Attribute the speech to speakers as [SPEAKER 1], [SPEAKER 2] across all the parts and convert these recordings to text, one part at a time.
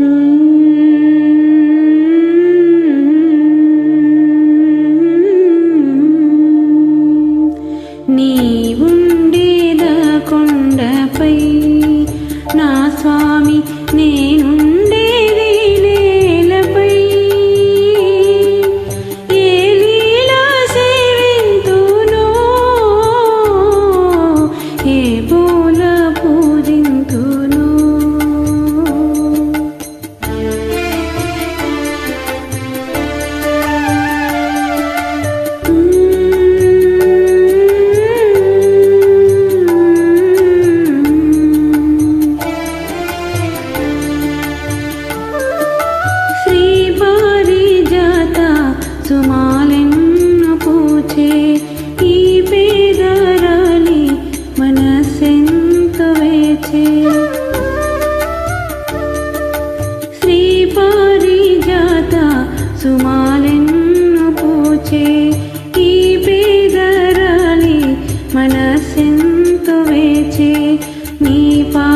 [SPEAKER 1] నీ ఉండేదా కొండపై నా స్వా మనసుమాలెన్ను పూచే ఈ పేదరాలి మనసెంత వేచే? శ్రీ పారిజాత సుమాలెన్ను పూచే ఈ పేదరాలి మనసెంత వేచే? నీ పా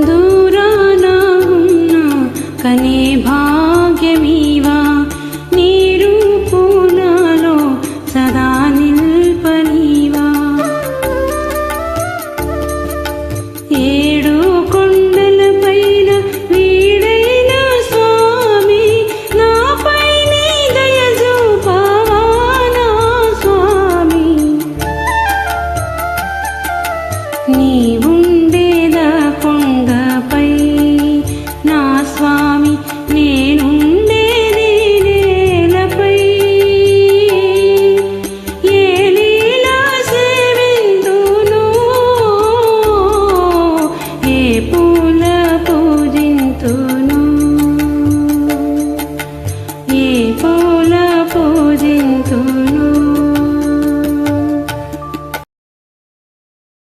[SPEAKER 1] দূর